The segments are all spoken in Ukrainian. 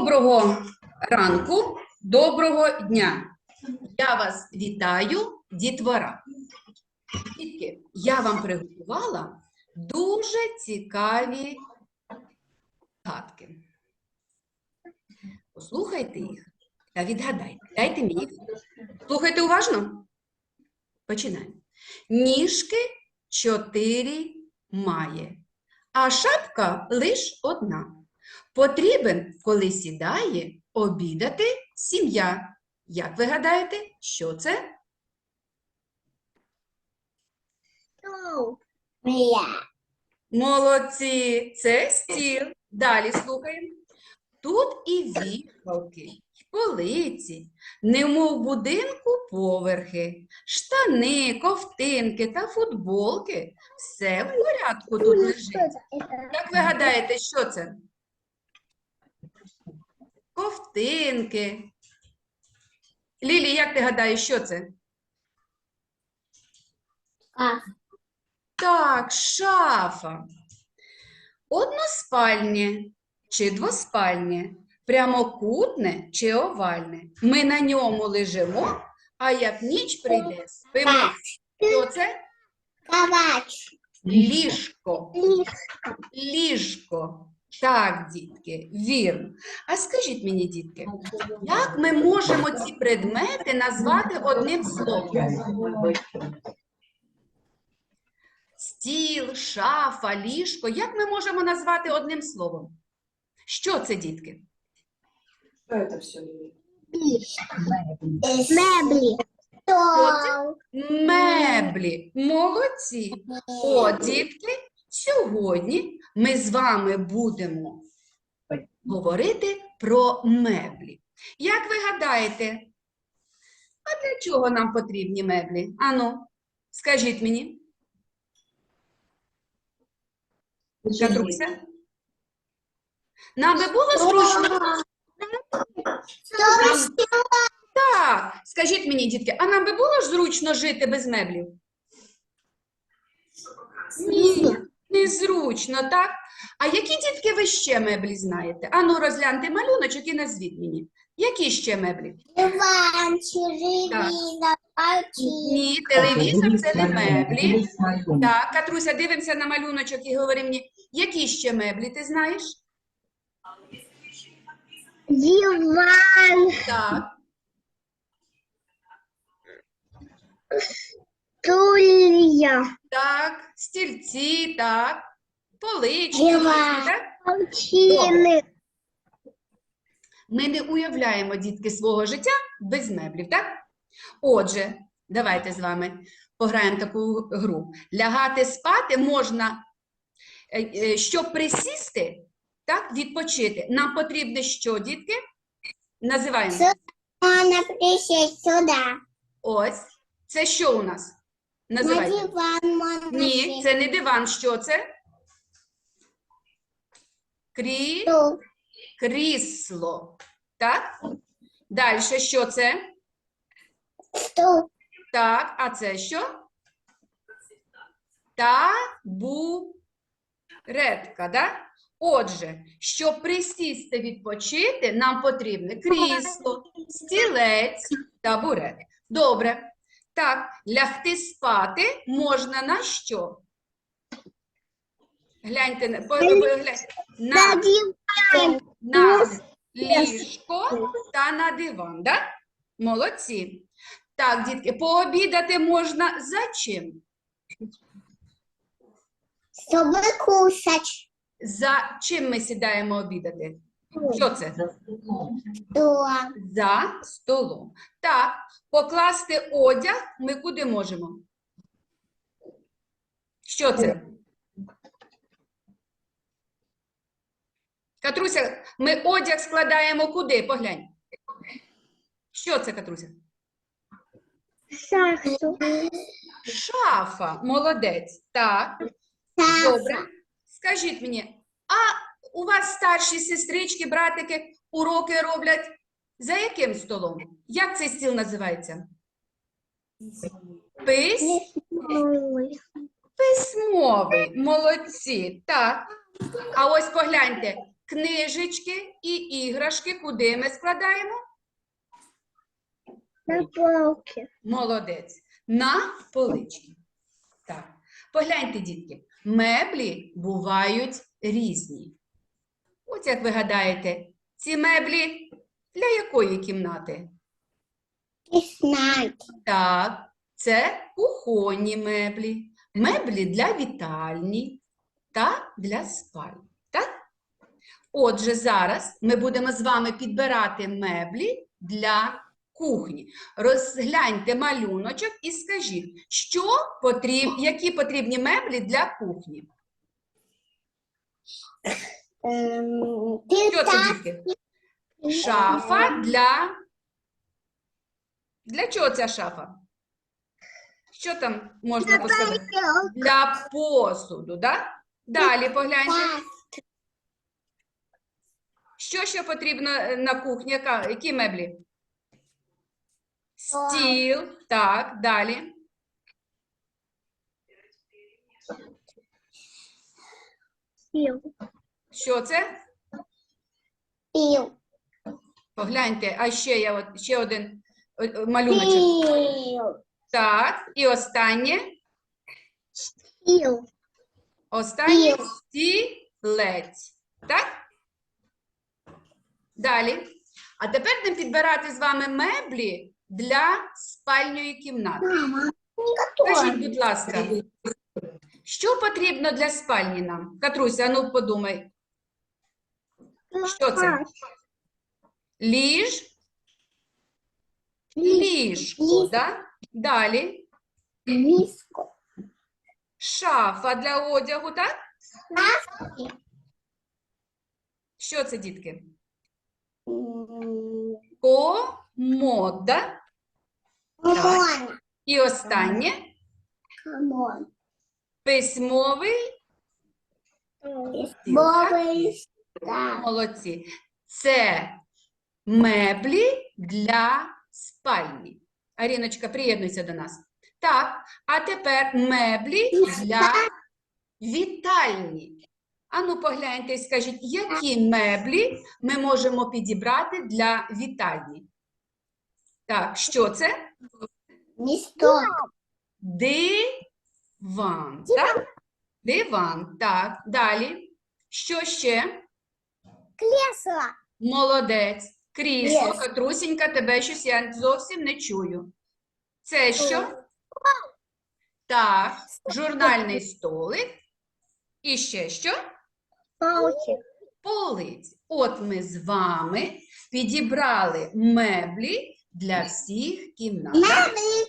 Доброго ранку, доброго дня. Я вас вітаю, дітвора. Дітки, я вам приготувала дуже цікаві гадки. Послухайте їх та відгадайте. Дайте мені. Слухайте уважно. Починаємо. Ніжки чотири має, а шапка лиш одна. Потрібен, коли сідає, обідати сім'я. Як ви гадаєте, що це? Молодці, це стіл. Далі слухаємо. Тут і віхалки, і полиці, немов будинку поверхи, штани, ковтинки та футболки. Все в порядку тут лежить. Як ви гадаєте, що це? Ковтинки. Лілі, як ти гадаєш, що це? Так, шафа. Односпальне чи двоспальне, прямокутне чи овальне. Ми на ньому лежимо, а як ніч прийде, спимо. Що це? Кавач. Ліжко. Ліжко. Так, дітки, вірно. А скажіть мені, дітки, як ми можемо ці предмети назвати одним словом? Стіл, шафа, ліжко. Як ми можемо назвати одним словом? Що це, дітки? Что это все? Меблі. Стол. Меблі. Молодці. О, дітки, сьогодні ми з вами будемо говорити про меблі. Як ви гадаєте, а для чого нам потрібні меблі? Ану, скажіть мені. Катруся? Нам би було зручно. Так, скажіть мені, дітки, а нам би було ж зручно жити без меблів? Ні, незручно, так? А які дітки ви ще меблі знаєте? Ану, розгляньте малюночок і назвіть мені. Які ще меблі? Диван, телевізор. Ні, телевізор це не меблі. Так, Катруся, дивимося на малюночок і говори мені, які ще меблі ти знаєш? Диван. Так, Стулья. так, стільці, так, полички, Диван. так? Ми не уявляємо, дітки, свого життя без меблів, так? Отже, давайте з вами пограємо таку гру. Лягати спати можна, е, е, щоб присісти, так, відпочити. Нам потрібно що, дітки? Називаємо. Можна присесть сюди. Ось. Це що у нас? На диван можна Ні, сісти. це не диван. Що це? Крі... Стул. Крісло. Так? Далі, що це? Стул. Так, а це що? Табуретка, да? Отже, щоб присісти відпочити, нам потрібне крісло, стілець, табурет. Добре. Так, лягти спати можна на що? Гляньте, гляньте. На на, ліжко та на диван, да? Молодці. Так, дітки, пообідати можна за чим? Щоб кусать. За чим ми сідаємо обідати? Що це? Стул. За столом. Так, покласти одяг ми куди можемо? Що це? Катруся, ми одяг складаємо куди? Поглянь. Що це, Катруся? Шахту. Шафа. Молодець. Так. Добре. Скажіть мені, а у вас старші сестрички, братики уроки роблять за яким столом? Як цей стіл називається? Пис... Письмовий. Молодці. Так. А ось погляньте, книжечки і іграшки куди ми складаємо? На полке. Молодець. На полички. Так. Погляньте, дітки, меблі бувають різні. От як ви гадаєте, ці меблі для якої кімнати? И знать. Так, це кухонні меблі, меблі для вітальні та для спальні. Так? Отже, зараз ми будемо з вами підбирати меблі для кухні. Розгляньте малюночок і скажіть, що потріб... які потрібні меблі для кухні? Эм, Що це, дітки? Шафа для. Для чого ця шафа? Що там можна поставити? Для посуду, да? Далі погляньте. Що ще потрібно е, на кухні? Які меблі? Стіл. Так, далі. Пил. Що це? Пил. Погляньте, а ще є от, ще один малюночок. Пил. Так, і останнє. Пил. Останній Піл. стілець. Так? Далі. А тепер будемо підбирати з вами меблі для спальної кімнати. Мама, не Скажіть, готова. будь ласка, що потрібно для спальні нам? Катруся, а ну подумай. Що це? Ліж, ліжко, Ліжко. да? Далі. Миску. Шафа для одягу, так? Що це, дітки? М, Комода. Камон. І останнє Камон. письмовий стіл. Молодці. Це меблі для спальні. Аріночка, приєднуйся до нас. Так, а тепер меблі для вітальні. Ану, погляньте і скажіть, які меблі ми можемо підібрати для вітальні? Так, що це? Мисто. Диван. Так? Диван. Так. Далі. Що ще? Кресло. Молодець. Крісло. Yes. Катрусінька, тебе щось я зовсім не чую. Це що? Так. Журнальний столик. І ще що? Палки. Полиць. От ми з вами підібрали меблі для всіх кімнат. Мебели.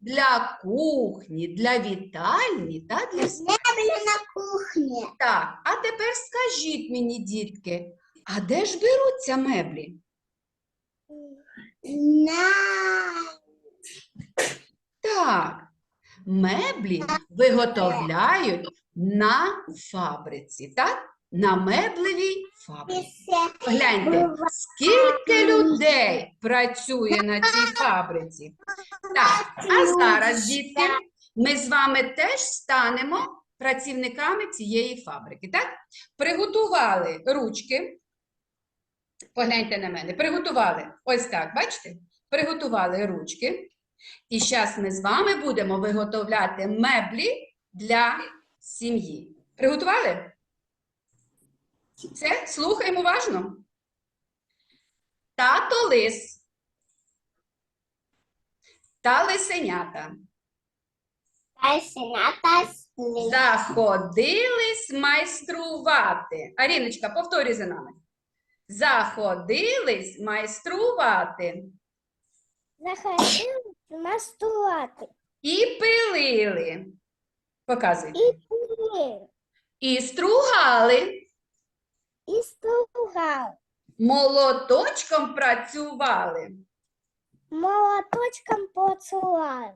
Для кухні, для вітальні та для. Мебели на кухне. Так, а тепер скажіть мені, дітки, а де ж беруться меблі? На. Так, меблі виготовляють на фабриці, так? На меблевій фабриці. Гляньте, скільки людей працює на цій фабриці. Так, а зараз, дітки, ми з вами теж станемо працівниками цієї фабрики. Так? Приготували ручки. Погляньте на мене. Приготували. Ось так, бачите? Приготували ручки. І зараз ми з вами будемо виготовляти меблі для сім'ї. Приготували? Все, слухаємо уважно. Тато лис та лисенята надо заходились майструвати. Аріночка, повторюй за нами. Заходились майструвати Заходил на стулаты. і пилили. Показуй. И пили. І стругали, И стругал. молоточком працювали. Молоточком поцеловал.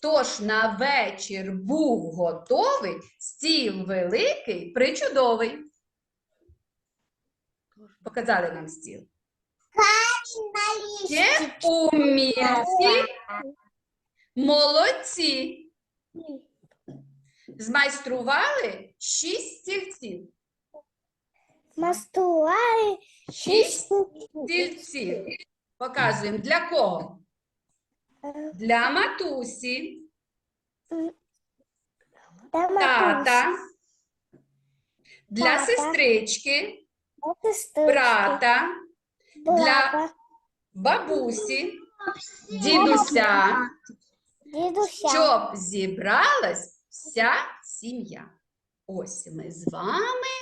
Тож на вечір був готовий стіл великий, причудовий. Показали нам стіл. Ще умільці, молодці. Змайстрували шість стільців. Мастуари. Шість стільців. Показуємо для кого? Для матусі, тата, для Тата. сестрички, брата, брата, бабусі, дідуся, щоб зібралась вся сім'я. Ось ми з вами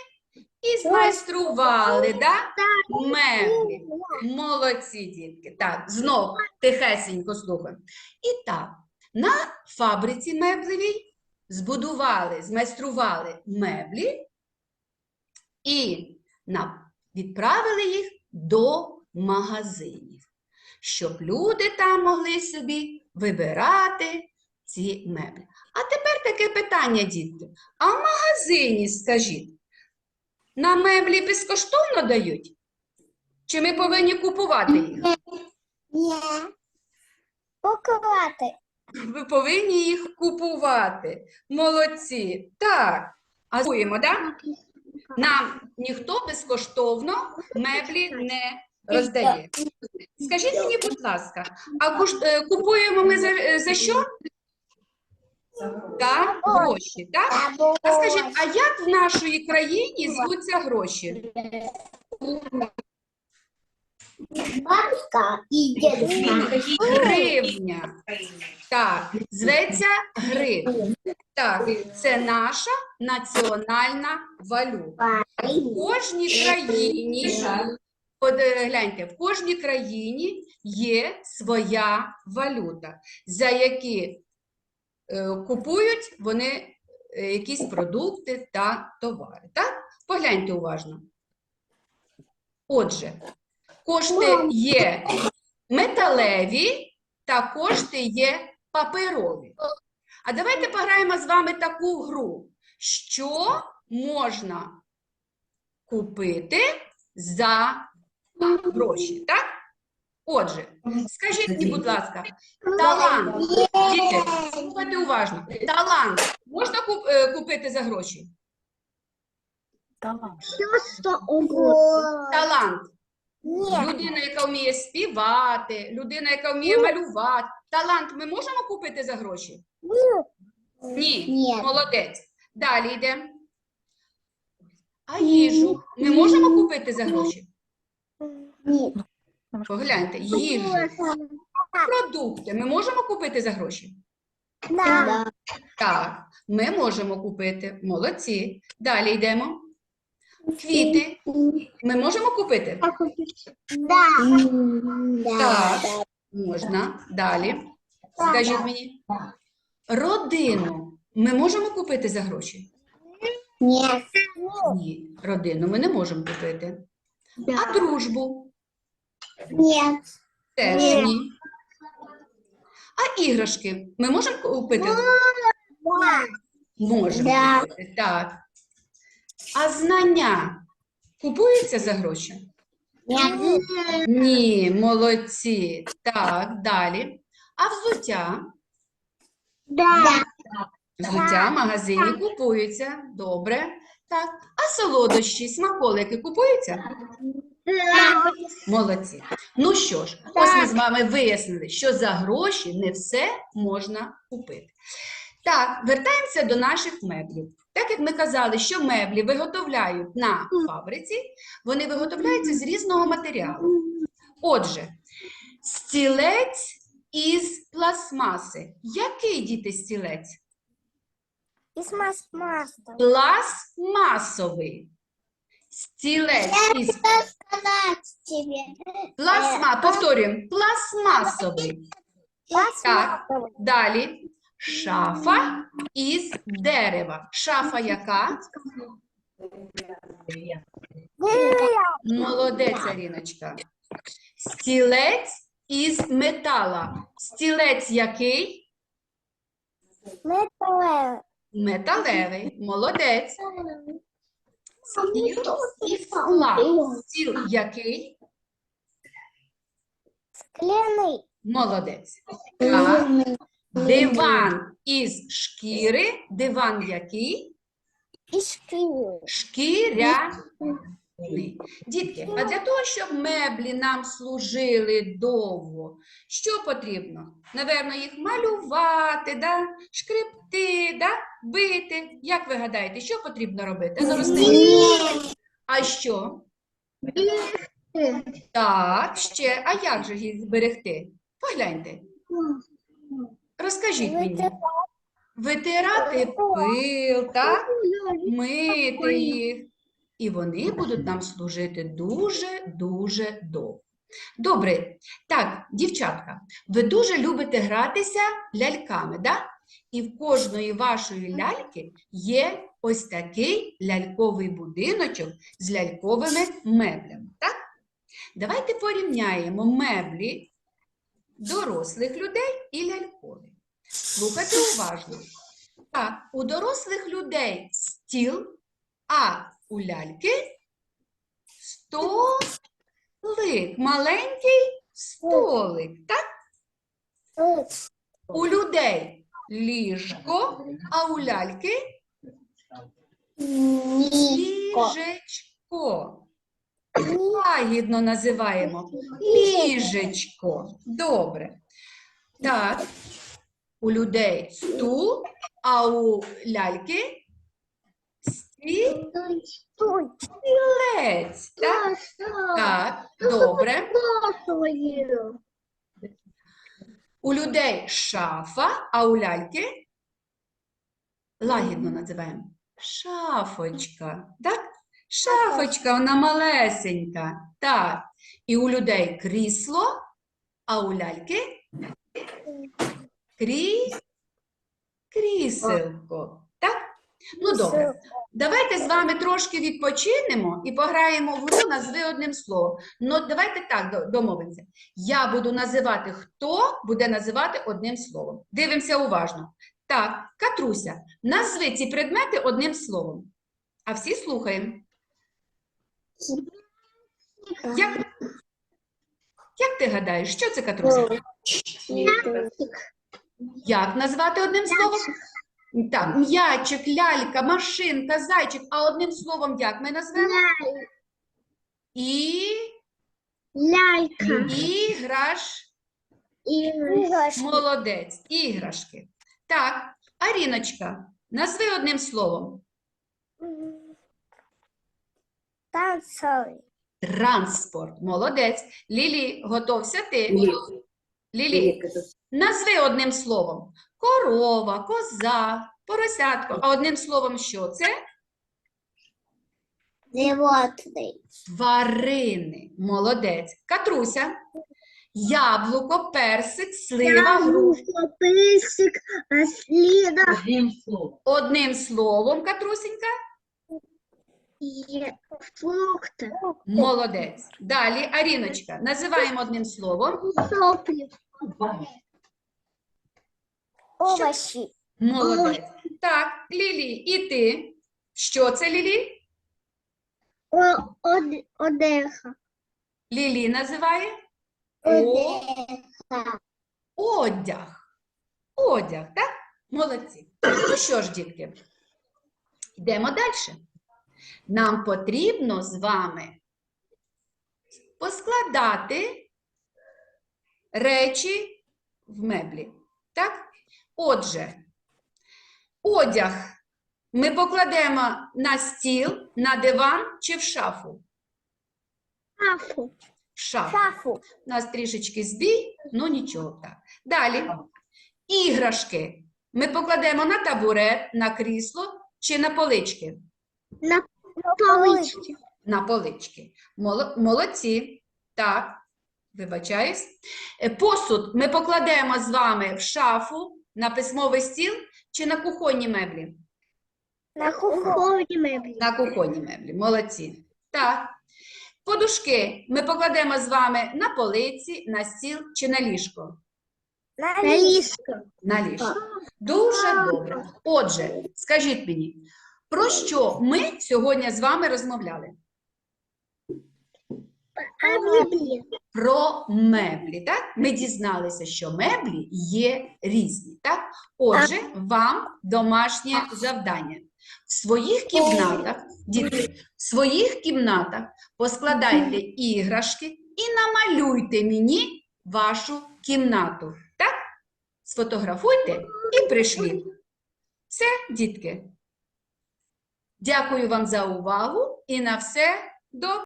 і змайстрували, да? Меблі. Молодці, дітки. Так, знов тихесенько слухаємо. І так, на фабриці меблевій збудували, змайстрували меблі і відправили їх до магазинів, щоб люди там могли собі вибирати ці меблі. А тепер таке питання, дітки. А в магазині, скажіть, на меблі безкоштовно дають? Чи ми повинні купувати їх? Ні. Покувати. Ви повинні їх купувати. Молодці. Так. А так? Нам ніхто безкоштовно меблі не роздає. Скажіть мені, будь ласка, а е, купуємо ми за, е, за що? Так, гроші, так? А скажіть, а як в нашій країні звуться гроші? Бабка і Гривня. Так, зветься гривня. Так, це наша національна валюта. В кожній країні, от, е, гляньте, в кожній країні є своя валюта, за які е, купують вони е, якісь продукти та товари. Так? Погляньте уважно. Отже, кошти є металеві та кошти є паперові. А давайте пограємо з вами таку гру. Що можна купити за гроші, так? Отже, скажіть мені, будь ласка, талант, діти, слухайте уважно, талант можна куп- е, купити за гроші? Що. Талант. Ні. Людина, яка вміє співати, людина, яка вміє малювати. Талант ми можемо купити за гроші? Ні. Ні. Молодець. Далі йдемо. А їжу ми можемо купити за гроші? Ні. Погляньте, їжу, продукти ми можемо купити за гроші? Да. Так, ми можемо купити. Молодці. Далі йдемо. Квіти ми можемо купити? Да. Так, можна. Далі. Скажіть мені. Родину ми можемо купити за гроші? Ні. Ні, родину ми не можемо купити. А дружбу Ні. теж Ні. ні. А іграшки ми можемо купити? Можемо купити, так. А знання купуються за гроші? Ні. Ні, молодці. Так, далі. А взуття? Да. Взуття в магазині купуються. Добре. Так. А солодощі, смаколики купуються? Молодці. Ну що ж, ось ми з вами вияснили, що за гроші не все можна купити. Так, вертаємося до наших меблів. Так як ми казали, що меблі виготовляють на фабриці, вони виготовляються з різного матеріалу. Отже, стілець із пластмаси. Який діти стілець? Із маслом. Пластмасовий. Стілець із пластма. Повторюємо, пластмасовий. Так. Далі шафа із дерева. Шафа яка? Молодець, Аріночка. Стілець із метала. Стілець який? Металеве. Металевий. Молодець. Стіл із скла. Стіл який? Скляний. Молодець. Так. Диван із шкіри. Диван який? І шкірю. Шкіря. Дітки, а для того, щоб меблі нам служили довго, що потрібно? Наверно, їх малювати, да? шкребти, да? бити. Як ви гадаєте, що потрібно робити? Ну, розкажіть. А що? Так, ще. А як же їх зберегти? Погляньте. Розкажіть мені. Витирати пил, так? Мити їх. І вони будуть нам служити дуже-дуже довго. Добре. Так, дівчатка, ви дуже любите гратися ляльками, да? І в кожної вашої ляльки є ось такий ляльковий будиночок з ляльковими меблями, так? Давайте порівняємо меблі дорослих людей і лялькові. Слухайте уважно. Так, у дорослих людей стіл, а у ляльки столик, маленький столик. Так? У людей ліжко, а у ляльки ліжечко. Лагідно називаємо ліжечко. Добре. Так. У людей стул, а у ляльки стілець. Так? Так, добре. У людей шафа, а у ляльки лагідно називаємо шафочка. Так? Шафочка, вона малесенька. Так. І у людей крісло, а у ляльки крі... кріселко. Так? Ну, добре. Давайте з вами трошки відпочинемо і пограємо в гру назви одним словом. Ну, давайте так до- домовимося. Я буду називати, хто буде називати одним словом. Дивимося уважно. Так, Катруся, назви ці предмети одним словом. А всі слухаємо. Як, як ти гадаєш, що це Катруся? Як назвати одним словом? Так, м'ячик, лялька, машинка, зайчик, а одним словом як ми назвемо? І Ляйка. іграш. Іграшки. Молодець, іграшки. Так, Аріночка, назви одним словом. Танцуй. Транспорт. Молодець. Лілі, готовся ти. Лілі, Лилия, назви одним словом. Корова, коза, поросятко. А одним словом що це? Животний. Тварини. Молодець. Катруся. Яблуко, персик, слива, груша. писик, сліда. одним словом. Одним Фрукти. Молодець. Далі, Аріночка, називаємо одним словом. Соплі. Овощі. Молодець. Так, Лілі, і ти. Що це Лілі? Одеха. Лілі називає Одеха. одяг. Одяг, так? Молодці. Ну що ж, дітки, йдемо далі. Нам потрібно з вами поскладати речі в меблі. Так? Отже, одяг ми покладемо на стіл, на диван чи в шафу? Шафу. В шафу. Шафу. У нас трішечки збій, ну нічого так. Далі. Іграшки. Ми покладемо на табурет, на крісло чи на полички? На поличці. На полички. Молодці. Так, вибачаюсь. Е, Посуд ми покладемо з вами в шафу, на письмовий стіл чи на кухонні меблі? На кухонні меблі. На кухонні меблі. Молодці. Так. Подушки ми покладемо з вами на полиці, на стіл чи на ліжко? На ліжко. На ліжко. Дуже добре. Отже, скажіть мені, про що ми сьогодні з вами розмовляли? Про меблі, так? Ми дізналися, що меблі є різні, так? Отже, вам домашнє завдання. в своїх кімнатах, дітки, в своїх кімнатах поскладайте іграшки і намалюйте мені вашу кімнату. Так? Сфотографуйте і пришліть. Все, дітки. Дякую вам за увагу і на все добре.